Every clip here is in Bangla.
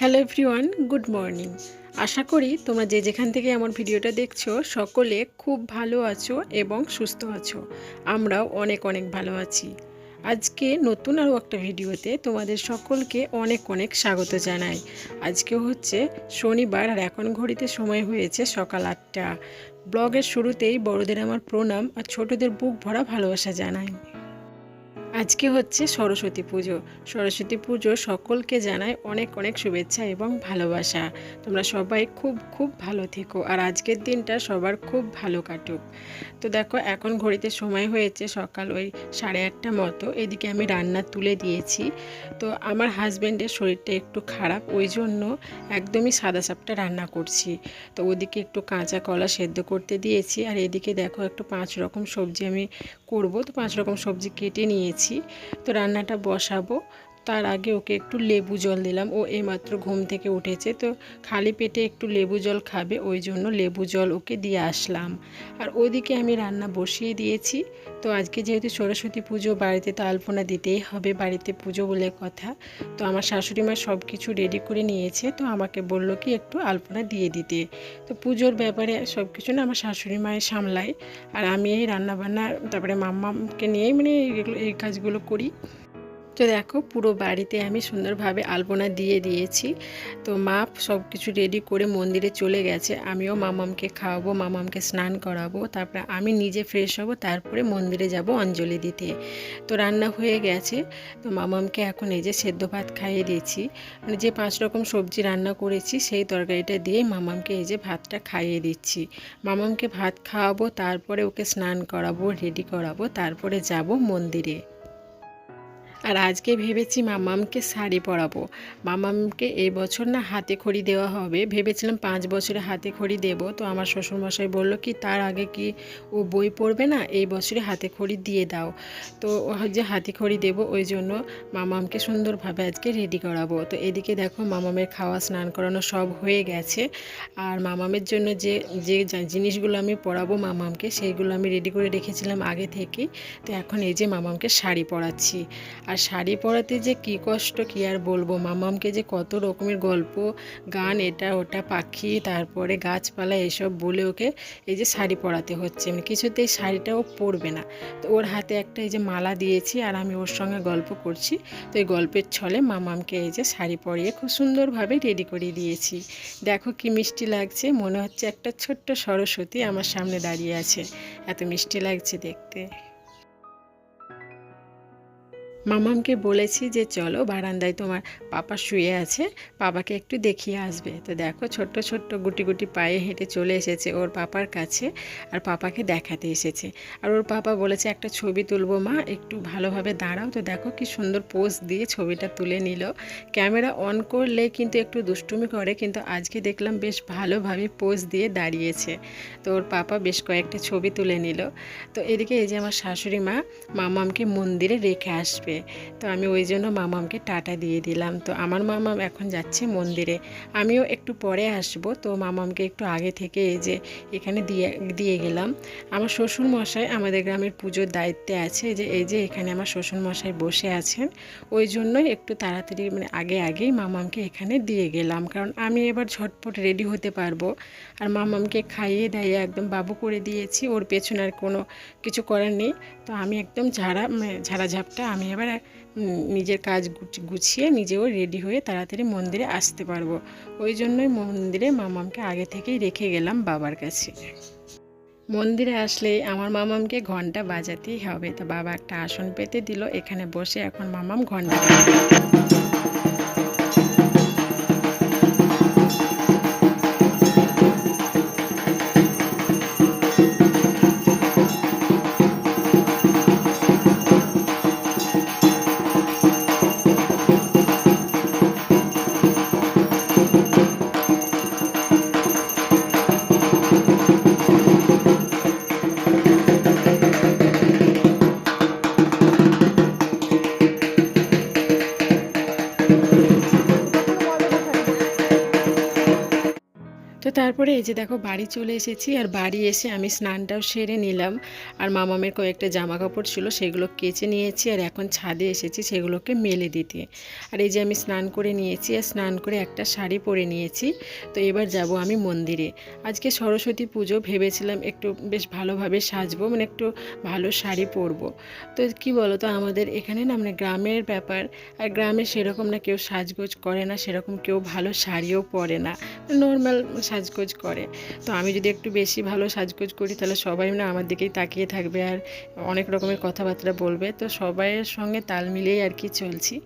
Hello everyone, good morning. আশা করি তোমরা যে যেখান থেকে আমার ভিডিওটা দেখছ, সকলে খুব ভালো আছো এবং সুস্থ আছো। আমরাও অনেক অনেক ভালো আছি। আজকে নতুন আরও একটা ভিডিওতে তোমাদের সকলকে অনেক অনেক স্বাগত জানাই। আজকে হচ্ছে শনিবার আর এখন ঘড়িতে সময় হয়েছে সকাল আটটা। ব্লগের শুরুতেই বড়দের আমার প্রণাম আর ছোটদের বুক ভরা ভালোবাসা জানাই। আজকে হচ্ছে সরস্বতী পুজো। সরস্বতী পুজো সকলকে জানাই অনেক অনেক শুভেচ্ছা এবং ভালোবাসা। তোমরা সবাই খুব খুব ভালো থেকো আর আজকের দিনটা সবার খুব ভালো কাটুক। তো দেখো, এখন ঘড়িতে সময় হয়েছে সকাল ওই সাড়ে আটটা মতো। এদিকে আমি রান্না তুলে দিয়েছি। তো আমার হাজব্যান্ডের শরীরটা একটু খারাপ, ওই জন্য একদমই সাদা সাপটা রান্না করছি। তো ওদিকে একটু কাঁচা কলা সেদ্ধ করতে দিয়েছি। আর এদিকে দেখো, একটু পাঁচ রকম সবজি আমি করব। তো পাঁচ রকম সবজি কেটে নিয়েছি। তো রান্নাটা বসাবো। তার আগে ওকে একটু লেবু জল দিলাম। ও এইমাত্র ঘুম থেকে উঠেছে, তো খালি পেটে একটু লেবু জল খাবে, ওই জন্য লেবু জল ওকে দিয়ে আসলাম। আর ওদিকে আমি রান্না বসিয়ে দিয়েছি। তো আজকে যেহেতু সরস্বতী পুজো, বাড়িতে তো আলপনা দিতেই হবে, বাড়িতে পুজো বলে কথা। তো আমার শাশুড়ি মা সব কিছু রেডি করে নিয়েছে, তো আমাকে বলল কি একটু আলপনা দিয়ে দিতে। তো পুজোর ব্যাপারে সব কিছু না আমার শাশুড়ি মায়ের সামলায়। আর আমি এই রান্নাবান্না, তারপরে মাম্মাকে নিয়েই মানে এই কাজগুলো করি। তো দেখো পুরো বাড়িতে আমি সুন্দরভাবে আলপনা দিয়ে দিয়েছি। তো মা সব কিছু রেডি করে মন্দিরে চলে গেছে। আমিও মামামকে খাওয়াবো, মামামকে স্নান করাবো, তারপরে আমি নিজে ফ্রেশ হব, তারপরে মন্দিরে যাব অঞ্জলি দিতে। তো রান্না হয়ে গেছে। তো মামামকে এখন এই যে সেদ্ধ ভাত খাইয়ে দিয়েছি। মানে যে পাঁচ রকম সবজি রান্না করেছি, সেই তরকারিটা দিয়ে মামামকে এই যে ভাতটা খাইয়ে দিচ্ছি। মামামকে ভাত খাওয়াবো, তারপরে ওকে স্নান করাবো রেডি করাবো, তারপরে যাব মন্দিরে। আর আজকে ভেবেছি মামামকে শাড়ি পরাবো। মামামকে এই বছর না হাতে খড়ি দেওয়া হবে। ভেবেছিলাম পাঁচ বছরে হাতে খড়ি দেবো। তো আমার শ্বশুরমশাই বলল কি, তার আগে কি ও বই পড়বে না? এই বছরে হাতে খড়ি দিয়ে দাও। তো যে হাতে খড়ি দেবো, ওই জন্য মামামকে সুন্দরভাবে আজকে রেডি করাবো। তো এদিকে দেখো মামামের খাওয়া, স্নান করানো সব হয়ে গেছে। আর মামামের জন্য যে যে জিনিসগুলো আমি পরাবো মামামকে, সেইগুলো আমি রেডি করে রেখেছিলাম আগে থেকেই। তো এখন এই যে মামামকে শাড়ি পরাচ্ছি। আর শাড়ি পরাতে যে কি কষ্ট, কি আর বলব? মামামকে যে কত রকমের গল্প, গান, এটা ওটা, পাখি, তারপরে গাছপালা, এসব বলে ওকে এই যে শাড়ি পরাতে হচ্ছে। মানে কিছুতেই শাড়িটাও পরবে না। তো ওর হাতে একটা এই যে মালা দিয়েছি আর আমি ওর সঙ্গে গল্প করছি। তো এই গল্পের ছলে মামামকে এই যে শাড়ি পরিয়ে খুব সুন্দরভাবে রেডি করিয়ে দিয়েছি। দেখো কি মিষ্টি লাগছে। মনে হচ্ছে একটা ছোট্ট সরস্বতী আমার সামনে দাঁড়িয়ে আছে। এত মিষ্টি লাগছে দেখতে। মামামকে বলেছি যে, চলো বারান্দায় তোমার পাপা শুয়ে আছে, পাপাকে একটু দেখিয়ে আসবে। তো দেখো ছোট্ট ছোট্ট গুটি গুটি পায়ে হেঁটে চলে এসেছে ওর পাপার কাছে আর পাপাকে দেখাতে এসেছে। আর ওর পাপা বলেছে, একটা ছবি তুলবো মা, একটু ভালোভাবে দাঁড়াও। তো দেখো কি সুন্দর পোজ দিয়ে ছবিটা তুলে নিল। ক্যামেরা অন করলে কিন্তু একটু দুষ্টুমি করে, কিন্তু আজকে দেখলাম বেশ ভালোভাবে পোজ দিয়ে দাঁড়িয়েছে। তো ওর পাপা বেশ কয়েকটা ছবি তুলে নিল। তো এদিকে এই যে আমার শাশুড়ি মা, মামামকে মন্দিরে রেখে আসবে। আসবে তো আমি ওই জন্য মামামকে টাটা দিয়ে দিলাম। তো আমার মামাম এখন যাচ্ছে মন্দিরে। আমিও একটু পরে আসব। তো মামামকে একটু আগে থেকে এই যে এখানে দিয়ে দিয়ে গেলাম। আমার শ্বশুর মশাই আমাদের গ্রামের পুজোর দায়িত্বে আছে যে এই যে এখানে আমার শ্বশুর মশাই বসে আছেন। ওই জন্যই একটু তাড়াতাড়ি মানে আগে আগেই মামামকে এখানে দিয়ে গেলাম। কারণ আমি এবার ঝটপট রেডি হতে পারব। আর মামামকে খাইয়ে দাইয়ে একদম বাবু করে দিয়েছি, ওর পেছনে আর কোনো কিছু করার নেই। তো আমি একদম ঝাড়া মানে ঝাড়া ঝাপটা আমি এবার নিজের কাজ গুছিয়ে নিজেও রেডি হয়ে তাড়াতাড়ি মন্দিরে আসতে পারব। ওই জন্যই মন্দিরে মামামকে আগে থেকেই রেখে গেলাম বাবার কাছে। মন্দিরে আসলে আমার মামামকে ঘণ্টা বাজাতেই হবে। তো বাবা একটা আসন পেতে দিল, এখানে বসে এখন মামাম ঘণ্টা তারপরে এই যে দেখো বাড়ি চলে এসেছি আর বাড়ি এসে আমি স্নানটাও সেরে নিলাম। আর মামামের কয়েকটা জামা কাপড় ছিল সেগুলো কেচে নিয়েছি আর এখন ছাদে এসেছি সেগুলোকে মেলে দিতে। আর এই যে আমি স্নান করে নিয়েছি আর স্নান করে একটা শাড়ি পরে নিয়েছি। তো এবার যাব আমি মন্দিরে। আজকে সরস্বতী পুজো ভেবেছিলাম একটু বেশ ভালোভাবে সাজবো মানে একটু ভালো শাড়ি পরবো। তো কি বলো তো আমাদের এখানে না মানে গ্রামের ব্যাপার, আর গ্রামে সেরকম না কেউ সাজগোজ করে না, সেরকম কেউ ভালো শাড়িও পরে না। নর্মাল সাজগোজ করে। তো আমি যদি একটু বেশি ভালো সাজগোজ করি, তাহলে সবাই না আমার দিকেই তাকিয়ে থাকবে আর অনেক রকমের কথাবার্তা বলবে। তো সবাইয়ের সঙ্গে তাল মিলিয়েই আর কি চলছি।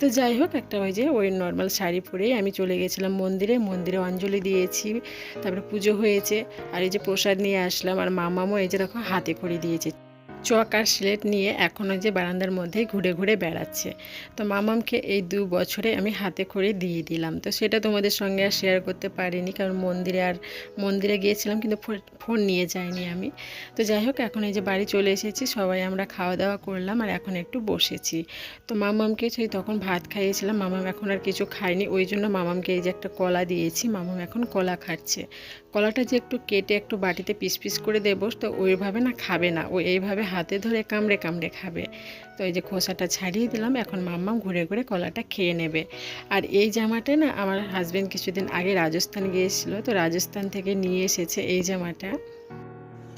তো যাই হোক, একটা ওই যে ওই নর্মাল শাড়ি পরেই আমি চলে গেছিলাম মন্দিরে। মন্দিরে অঞ্জলি দিয়েছি, তারপরে পুজো হয়েছে। আর এই যে প্রসাদ নিয়ে আসলাম, আর মামামও এই যে দেখো হাতে করে দিয়েছে। চক আর স্লেট নিয়ে এখনও যে বারান্দার মধ্যেই ঘুরে ঘুরে বেড়াচ্ছে। তো মামামকে এই দু বছরে আমি হাতে করে দিয়ে দিলাম। তো সেটা তোমাদের সঙ্গে আর শেয়ার করতে পারিনি, কারণ মন্দিরে আর মন্দিরে গিয়েছিলাম, কিন্তু ফোন নিয়ে যাইনি আমি। তো যাই হোক, এখন এই যে বাড়ি চলে এসেছি, সবাই আমরা খাওয়া দাওয়া করলাম আর এখন একটু বসেছি। তো মামামকে সেই তখন ভাত খাইয়েছিলাম, মামাম এখন আর কিছু খায়নি, ওই জন্য মামামকে এই যে একটা কলা দিয়েছি, মামাম এখন কলা খাচ্ছে। কলাটা যে একটু কেটে একটু বাটিতে পিস পিস করে দেবো, তো ওইভাবে না খাবে না। ও এইভাবে হাতে ধরে কামড়ে কামড়ে খাবে। তো এই যে খোসাটা ছাড়িয়ে দিলাম, এখন মাম্মা ঘুরে ঘুরে কলাটা খেয়ে নেবে। আর এই জামাটা না আমার হাজব্যান্ড কিছুদিন আগে রাজস্থান গিয়েছিল, তো রাজস্থান থেকে নিয়ে এসেছে এই জামাটা।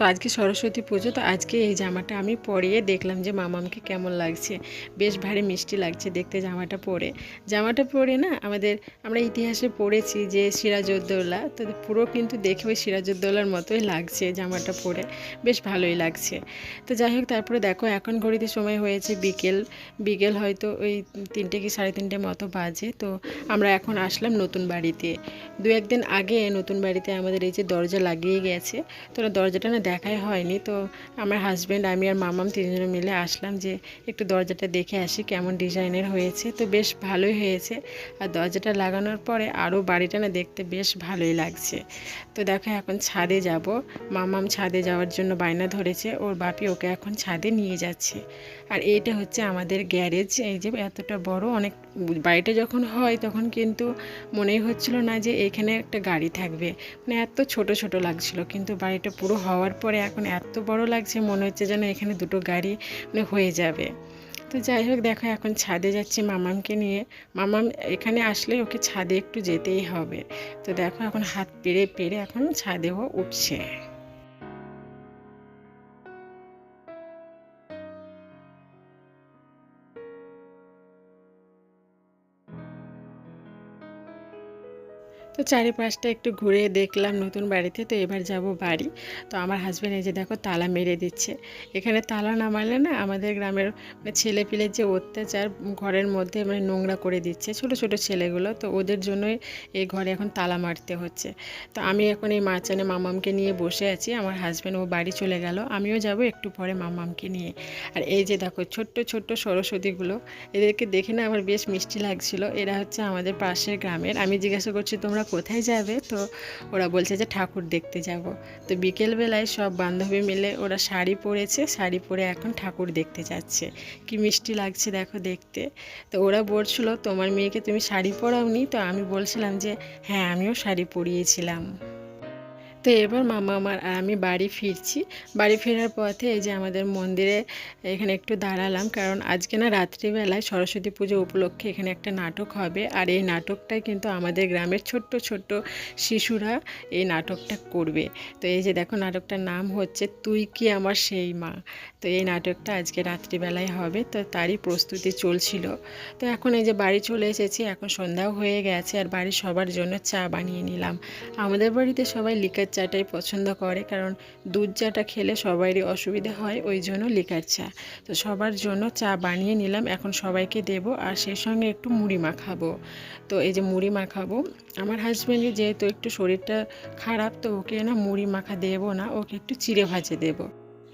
তো আজকে সরস্বতী পুজো, তো আজকে এই জামাটা আমি পরিয়ে দেখলাম যে মামামকে কেমন লাগছে। বেশ ভারী মিষ্টি লাগছে দেখতে জামাটা পরে। জামাটা পরে না আমাদের, আমরা ইতিহাসে পড়েছি যে সিরাজউদ্দৌলা, তো পুরো কিন্তু দেখে ওই সিরাজউদ্দৌলার মতোই লাগছে জামাটা পরে। বেশ ভালোই লাগছে। তো যাই হোক, তারপরে দেখো এখন ঘড়িতে সময় হয়েছে বিকেল। বিকেল হয়তো ওই তিনটে কি সাড়ে তিনটে মতো বাজে। তো আমরা এখন আসলাম নতুন বাড়িতে। দু একদিন আগে নতুন বাড়িতে আমাদের এই যে দরজা লাগিয়ে গেছে। তো দরজাটা না দেখাই হয়নি। তো আমার হাজব্যান্ড আমি আর মামাম তিনজনে মিলে আসলাম যে একটু দরজাটা দেখে আসি কেমন ডিজাইনের হয়েছে। তো বেশ ভালোই হয়েছে। আর দরজাটা লাগানোর পরে আরও বাড়িটা না দেখতে বেশ ভালোই লাগছে। তো দেখো এখন ছাদে যাব। মামাম ছাদে যাওয়ার জন্য বায়না ধরেছে। ওর বাপি ওকে এখন ছাদে নিয়ে যাচ্ছে। আর এইটা হচ্ছে আমাদের গ্যারেজ, এই যে এতটা বড়, অনেক বাড়িটা যখন হয় তখন কিন্তু মনেই হচ্ছিল না যে এখানে একটা গাড়ি থাকবে। মানে এত ছোট ছোট লাগছিল, কিন্তু বাড়িটা পুরো হওয়ার পরে এখন এত বড় লাগছে, মনে হচ্ছে যেন এখানে দুটো গাড়ি মানে হয়ে যাবে। তো যাই হোক, দেখো এখন ছাদে যাচ্ছি মামামকে নিয়ে। মামাম এখানে আসলে ওকে ছাদে একটু যেতেই হবে। তো দেখো এখন হাত পেরে পেরে এখন ছাদেও উঠছে। তো চারিপাশটা একটু ঘুরে দেখলাম নতুন বাড়িতে, তো এবার যাব বাড়ি। তো আমার হাজব্যান্ড এই যে দেখো তালা মেরে দিচ্ছে। এখানে তালা না মারলে না আমাদের গ্রামের মানে ছেলে পিলের যে অত্যাচার, ঘরের মধ্যে মানে নোংরা করে দিচ্ছে ছোট ছোট ছেলেগুলো। তো ওদের জন্যই এই ঘরে এখন তালা মারতে হচ্ছে। তো আমি এখন এই মাচানে মামামকে নিয়ে বসে আছি। আমার হাজব্যান্ড ও বাড়ি চলে গেল। আমিও যাব একটু পরে মামামকে নিয়ে। আর এই যে দেখো ছোট্ট ছোট্ট সরস্বতীগুলো, এদেরকে দেখে না আমার বেশ মিষ্টি লাগছিল। এরা হচ্ছে আমাদের পাশের গ্রামের। আমি জিজ্ঞাসা করছি, তোমরা তোমরা কোথায় যাবে? তো ওরা বলছে যে ঠাকুর দেখতে যাব। তো বিকেলবেলায় সব বান্ধবী মিলে ওরা শাড়ি পরেছে, শাড়ি পরে এখন ঠাকুর দেখতে যাচ্ছে। কি মিষ্টি লাগছে দেখো দেখতে। তো ওরা বলছিল, তোমার মেয়েকে তুমি শাড়ি পরাওনি? তো আমি বলছিলাম যে হ্যাঁ আমিও শাড়ি পরিয়েছিলাম। তো এবার মামা আমার আর আমি বাড়ি ফিরছি। বাড়ি ফেরার পথে এই যে আমাদের মন্দিরে এখানে একটু দাঁড়ালাম, কারণ আজকে না রাত্রিবেলায় সরস্বতী পুজো উপলক্ষে এখানে একটা নাটক হবে। আর এই নাটকটাই কিন্তু আমাদের গ্রামের ছোট্ট ছোট্ট শিশুরা এই নাটকটা করবে। তো এই যে দেখো নাটকটার নাম হচ্ছে তুই কি আমার সেই মা? তো এই নাটকটা আজকে রাত্রিবেলায় হবে, তো তারই প্রস্তুতি চলছিল। তো এখন এই যে বাড়ি চলে এসেছি, এখন সন্ধ্যাও হয়ে গেছে, আর বাড়ির সবার জন্য চা বানিয়ে নিলাম। আমাদের বাড়িতে সবাই লিকার চাটাই পছন্দ করে, কারণ দুধ চাটা খেলে সবারই অসুবিধা হয়, ওই জন্য লিকার চা। তো সবার জন্য চা বানিয়ে নিলাম, এখন সবাইকে দেব আর সেই সঙ্গে একটু মুড়ি মাখাবো। তো এই যে মুড়ি মাখাবো, আমার হাজব্যান্ডের যেহেতু একটু শরীরটা খারাপ, তো ওকে না মুড়ি মাখা দেবো না, ওকে একটু চিড়ে ভাজে দেবো।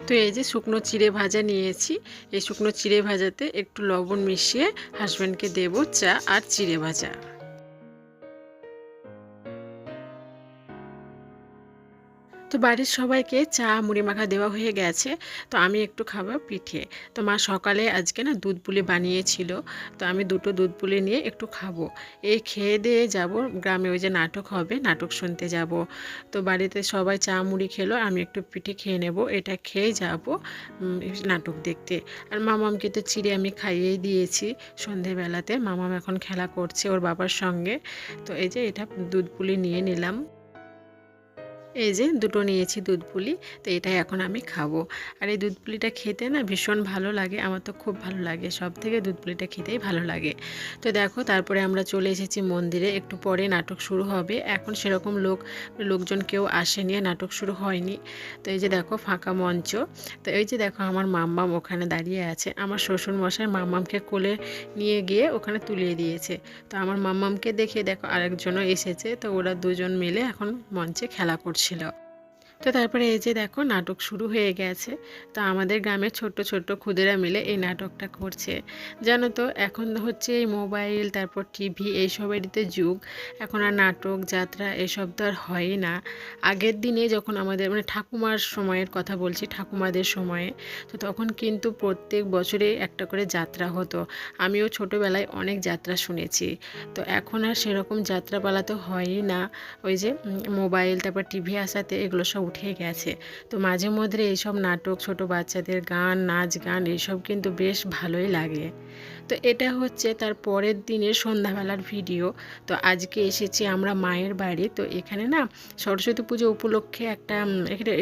তো এই যে শুকনো চিড়ে ভাজা নিয়েছি, এই শুকনো চিড়ে ভাজাতে একটু লবণ মিশিয়ে হাজব্যান্ডকে দেবো চা আর চিড়ে ভাজা। তো বাড়ির সবাইকে চা, মুড়ি মাখা দেওয়া হয়ে গেছে। তো আমি একটু খাব পিঠে। তো মা সকালে আজকে না দুধ পুলি বানিয়েছিল। তো আমি দুটো দুধ পুলি নিয়ে একটু খাব। এই খেয়ে দিয়ে যাব, গ্রামে ওই যে নাটক হবে, নাটক শুনতে যাব। তো বাড়িতে সবাই চা, মুড়ি খেলো, আমি একটু পিঠে খেয়ে নেব, এটা খেয়ে যাব নাটক দেখতে। আর মামামকে তো চিড়ে আমি খাইয়েই দিয়েছি সন্ধেবেলাতে। মামাম এখন খেলা করছে ওর বাবার সঙ্গে। তো এই যে এটা দুধ পুলি নিয়ে নিলাম। এই যে দুটো নিয়েছি দুধ পুলি, তো এটাই এখন আমি খাব। আর এই দুধ পুলিটা খেতে না ভীষণ ভালো লাগে, আমার তো খুব ভালো লাগে সব থেকে দুধ পুলিটা খেতেই ভালো লাগে। তো দেখো তারপরে আমরা চলে এসেছি মন্দিরে, একটু পরে নাটক শুরু হবে। এখন সেরকম লোক, লোকজন কেউ আসেনি নাটক শুরু হয়নি। তো এই যে দেখো ফাঁকা মঞ্চ, তো এই যে দেখো আমার মাম্মাম ওখানে দাঁড়িয়ে আছে। আমার শ্বশুর মশাই মাম্মামকে কোলে নিয়ে গিয়ে ওখানে তুলিয়ে দিয়েছে। তো আমার মাম্মামকে দেখে দেখো আরেকজনও এসেছে, তো ওরা দুজন মিলে এখন মঞ্চে খেলা করছে। ছিল তো তারপরে এই যে দেখো, নাটক শুরু হয়ে গেছে। তো আমাদের গ্রামের ছোট্ট ছোট্ট খুদেরা মিলে এই নাটকটা করছে। জানো তো, এখন হচ্ছে এই মোবাইল, তারপর টিভি এইসবেরই যুগ। এখন আর নাটক, যাত্রা এসব তো আর হয়ই না। আগের দিনে যখন আমাদের মানে ঠাকুমার সময়ের কথা বলছি, ঠাকুমাদের সময়ে, তো তখন কিন্তু প্রত্যেক বছরে একটা করে যাত্রা হতো। আমিও ছোটোবেলায় অনেক যাত্রা শুনেছি। তো এখন আর সেরকম যাত্রাপালা তো হয়ই না। ওই যে মোবাইল, তারপর টিভি আসাতে এগুলো সব উঠে গেছে। তো মাঝে মধ্যে এইসব নাটক, ছোট বাচ্চাদের গান, নাচ, গান এইসব কিন্তু বেশ ভালোই লাগে। তো এটা হচ্ছে তার পরের দিনের সন্ধ্যাবেলার ভিডিও। তো আজকে এসেছি আমরা মায়ের বাড়ি। তো এখানে না সরস্বতী পুজো উপলক্ষে একটা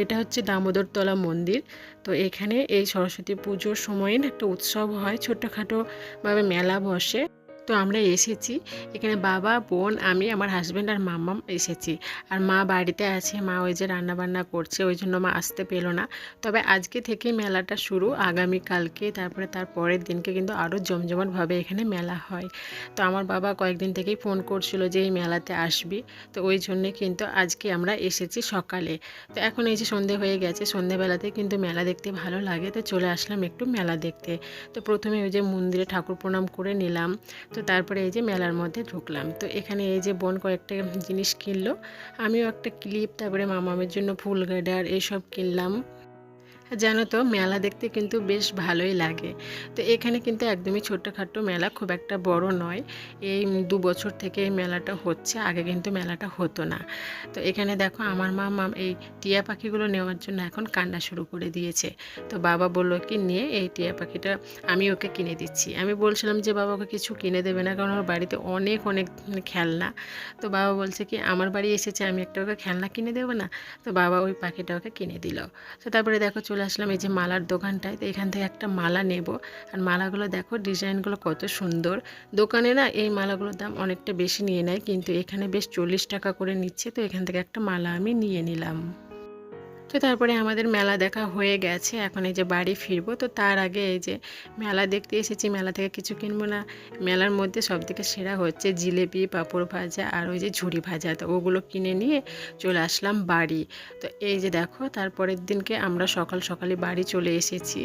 এটা হচ্ছে দামোদরতলা মন্দির। তো এখানে এই সরস্বতী পুজোর সময় একটা উৎসব হয় ছোটোখাটোভাবে মেলা বসে। তো আমরা এসেছি। এখানে বাবা, বোন, আমি, আমার হাজব্যান্ড আর মাম্মাম এসেছি। আর মা বাড়িতে আছে। মা ওই যে রান্নাবান্না করছে, ওই জন্য মা আসতে পেল না। তবে আজকে থেকে মেলাটা শুরু। আগামীকালকে তারপরে তার পরের দিনকে কিন্তু আরও জমজমাটভাবে এখানে মেলা হয়। তো আমার বাবা কয়েকদিন থেকেই ফোন করছিল যে, এই মেলাতে আসবি? তো ওই জন্যে কিন্তু আজকে আমরা এসেছি সকালে। তো এখন এই যে সন্ধে হয়ে গেছে, সন্ধেবেলাতে কিন্তু মেলা দেখতে ভালো লাগে। তো চলে আসলাম একটু মেলা দেখতে। তো প্রথমে ওই যে মন্দিরে ঠাকুর প্রণাম করে নিলাম। তো তারপরে এই যে মেলার মধ্যে ঢুকলাম। তো এখানে এই যে বোন কয়েকটা জিনিস কিনলো। আমিও একটা ক্লিপ, তারপরে মামামের জন্য ফুল গার্ডার, এসব কিনলাম। জানো তো, মেলা দেখতে কিন্তু বেশ ভালোই লাগে। তো এখানে কিন্তু একদমই ছোট্টখাট্টো মেলা, খুব একটা বড় নয়। এই দু বছর থেকে এই মেলাটা হচ্ছে, আগে কিন্তু মেলাটা হতো না। তো এখানে দেখো, আমার মা মাম এই টিয়া পাখিগুলো নেওয়ার জন্য এখন কান্না শুরু করে দিয়েছে। তো বাবা বলল কি নিয়ে এই টিয়া পাখিটা, আমি ওকে কিনে দিচ্ছি। আমি বলছিলাম যে, বাবা ওকে কিছু কিনে দেবে না, কারণ ওর বাড়িতে অনেক অনেক খেলনা। তো বাবা বলছে কি, আমার বাড়ি এসেছে, আমি একটা ওকে খেলনা কিনে দেবো না? তো বাবা ওই পাখিটা ওকে কিনে দিল। তো তারপরে দেখো চলে আসলাম এই যে মালার দোকানটায়। তো এখান থেকে একটা মালা নেব। আর মালাগুলো দেখো, ডিজাইনগুলো কত সুন্দর। দোকানে না এই মালাগুলোর দাম অনেকটা বেশি নিয়ে নেয়, কিন্তু এখানে বেশ চল্লিশ টাকা করে নিচ্ছে। তো এখান থেকে একটা মালা আমি নিয়ে নিলাম। তো তারপরে আমাদের মেলা দেখা হয়ে গেছে, এখন এই যে বাড়ি ফিরবো। তো তার আগে এই যে মেলা দেখতে এসেছি, মেলা থেকে কিছু কিনবো না। মেলার মধ্যে সব থেকে সেরা হচ্ছে জিলেপি, পাঁপড় ভাজা আর ওই যে ঝুড়ি ভাজা। তো ওগুলো কিনে নিয়ে চলে আসলাম বাড়ি। তো এই যে দেখো, তারপরের দিনকে আমরা সকাল সকালে বাড়ি চলে এসেছি।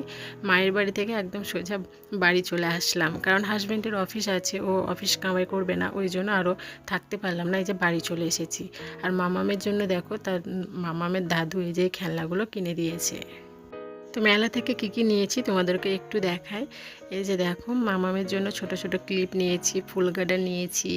মায়ের বাড়ি থেকে একদম সোজা বাড়ি চলে আসলাম। কারণ হাজব্যান্ডের অফিস আছে, ও অফিস কামাই করবে না, ওই জন্য আরও থাকতে পারলাম না, এই যে বাড়ি চলে এসেছি। আর মামামের জন্য দেখো, তার মামামের দাদু এই যে খেলনাগুলো কিনে দিয়েছে। তো মেলা থেকে কি কি নিয়েছি তোমাদেরকে একটু দেখাই। এই যে দেখো, মামামের জন্য ছোট ছোট ক্লিপ নিয়েছি, ফুল গার্ডার নিয়েছি,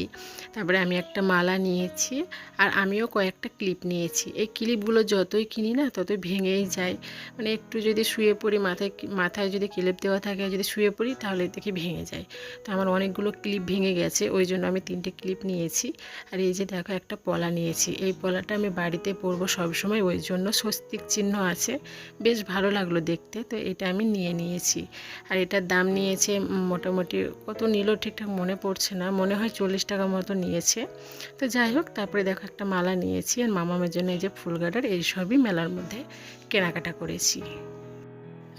তারপরে আমি একটা মালা নিয়েছি, আর আমিও কয়েকটা ক্লিপ নিয়েছি। এই ক্লিপগুলো যতই কিনি না, ততই ভেঙেই যায়। মানে একটু যদি শুয়ে পড়ি, মাথায় মাথায় যদি ক্লিপ দেওয়া থাকে, যদি শুয়ে পড়ি, তাহলে দেখি ভেঙে যায়। তো আমার অনেকগুলো ক্লিপ ভেঙে গেছে, ওই জন্য আমি তিনটে ক্লিপ নিয়েছি। আর এই যে দেখো, একটা পলা নিয়েছি। এই পলাটা আমি বাড়িতে পরবো সবসময়, ওই জন্য স্বস্তিক চিহ্ন আছে। বেশ ভালো লাগল দেখতে, তো এটা আমি নিয়ে নিয়েছি। আর এটার দাম নিয়েছে মোটামুটি কত নিল ঠিকঠাক মনে পড়ছে না, মনে হয় চল্লিশ টাকা মতো নিয়েছে। তো যাই হোক, তারপরে দেখো একটা মালা নিয়েছি আর মামামের জন্য এই যে ফুল গার্ডার এইসবই মেলার মধ্যে কেনাকাটা করেছি।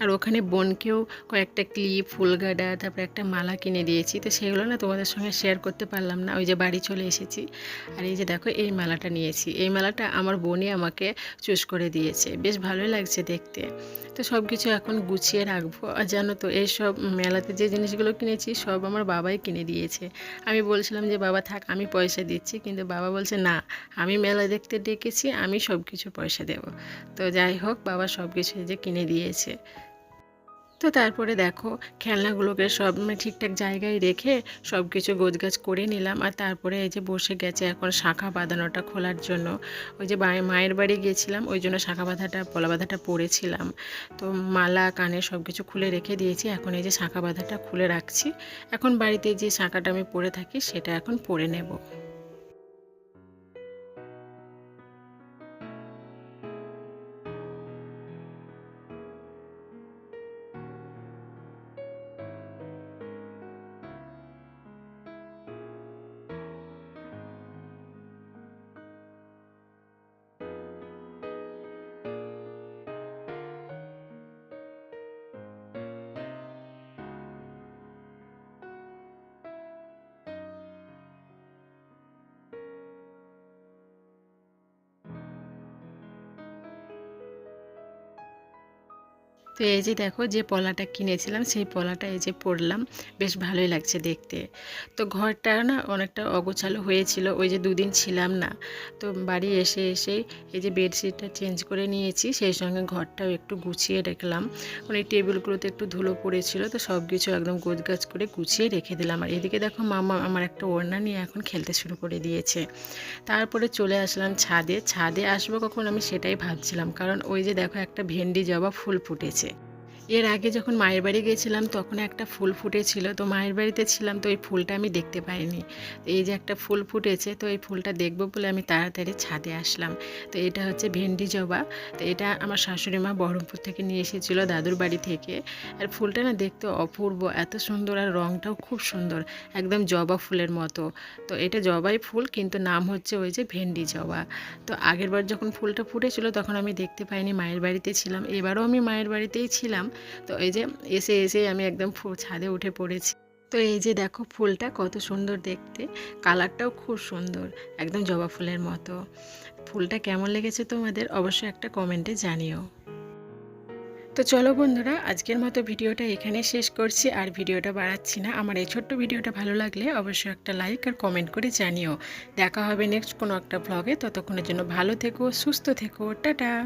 আর ওখানে বোনকেও কয়েকটা ক্লিপ ফুলগাডা তারপরে একটা মালা কিনে দিয়েছি। তো সেগুলো না তোমাদের সঙ্গে শেয়ার করতে পারলাম না। ওই যে বাড়ি চলে এসেছি। আর এই যে দেখো, এই মালাটা নিয়েছি। এই মালাটা আমার বোনই আমাকে চুজ করে দিয়েছে। বেশ ভালোই লাগছে দেখতে। তো সব কিছু এখন গুছিয়ে রাখব। আর জানো তো এইসব মেলাতে যে জিনিসগুলো কিনেছি, সব আমার বাবাই কিনে দিয়েছে। আমি বলছিলাম যে, বাবা থাক, আমি পয়সা দিচ্ছি। কিন্তু বাবা বলছে, না, আমি মেলা দেখতে ডেকেছি, আমি সব কিছু পয়সা দেব। তো যাই হোক, বাবা সব কিছু যে কিনে দিয়েছে। তো তারপরে দেখো, খেলনাগুলোকে সব মানে ঠিকঠাক জায়গায় রেখে সব কিছু গোছগাছ করে নিলাম। আর তারপরে এই যে বসে গেছে এখন শাখা বাঁধানোটা খোলার জন্য। ওই যে মায়ের বাড়ি গিয়েছিলাম, ওই জন্য শাখা বাঁধাটা, পলা বাঁধাটা পরেছিলাম। তো মালা, কানে সব কিছু খুলে রেখে দিয়েছি, এখন এই যে শাখা বাঁধাটা খুলে রাখছি। এখন বাড়িতে যে শাখাটা আমি পরে থাকি, সেটা এখন পরে নেব। তো এই যে দেখো যে পলাটা কিনেছিলাম, সেই পলাটা এই যে পরলাম। বেশ ভালোই লাগছে দেখতে। তো ঘরটা না অনেকটা অগোছালো হয়েছিল, ওই যে দুদিন ছিলাম না। তো বাড়ি এসে এসে এই যে বেডশিটটা চেঞ্জ করে নিয়েছি, সেই সঙ্গে ঘরটাও একটু গুছিয়ে রাখলাম। মানে টেবিলগুলোতে একটু ধুলো পড়েছিল, তো সব কিছু একদম গোছগাছ করে গুছিয়ে রেখে দিলাম। আর এদিকে দেখো মামা আমার একটা ওড়না নিয়ে এখন খেলতে শুরু করে দিয়েছে। তারপরে চলে আসলাম ছাদে। ছাদে আসব কখন আমি সেটাই ভাবছিলাম, কারণ ওই যে দেখো একটা ভেন্ডি জবা ফুল ফুটেছে। এর আগে যখন মায়ের বাড়ি গিয়েছিলাম তখন একটা ফুল ফুটেছিল। তো মায়ের বাড়িতে ছিলাম, তো এই ফুলটা আমি দেখতে পাইনি। এই যে একটা ফুল ফুটেছে, তো এই ফুলটা দেখব বলে আমি তাড়াতাড়ি ছাদে আসলাম। তো এটা হচ্ছে ভেন্ডি জবা। তো এটা আমার শাশুড়ি মা বহরমপুর থেকে নিয়ে এসেছিল দাদুর বাড়ি থেকে। আর ফুলটা না দেখতে অপূর্ব, এত সুন্দর আর রঙটাও খুব সুন্দর, একদম জবা ফুলের মতো। তো এটা জবাই ফুল, কিন্তু নাম হচ্ছে ওই যে ভেন্ডি জবা। তো আগের বার যখন ফুলটা ফুটেছিল, তখন আমি দেখতে পাইনি, মায়ের বাড়িতে ছিলাম। এবারও আমি মায়ের বাড়িতেই ছিলাম। তো এই যে এসে এসে আমি একদম ছাদে উঠে পড়েছি। তো এই যে দেখো ফুলটা কত সুন্দর দেখতে। কালারটাও খুব সুন্দর, একদম জবা ফুলের মতো। ফুলটা কেমন লেগেছে তোমাদের অবশ্যই একটা কমেন্টে জানিও। তো চলো বন্ধুরা, আজকের মতো ভিডিওটা এখানে শেষ করছি, আর ভিডিওটা বাড়াচ্ছি না। আমার এই ছোট্ট ভিডিওটা ভালো লাগলে অবশ্যই একটা লাইক আর কমেন্ট করে জানিও। দেখা হবে নেক্সট কোনো একটা ব্লগে ততক্ষণের জন্য ভালো থেকো, সুস্থ থেকো। টাটা!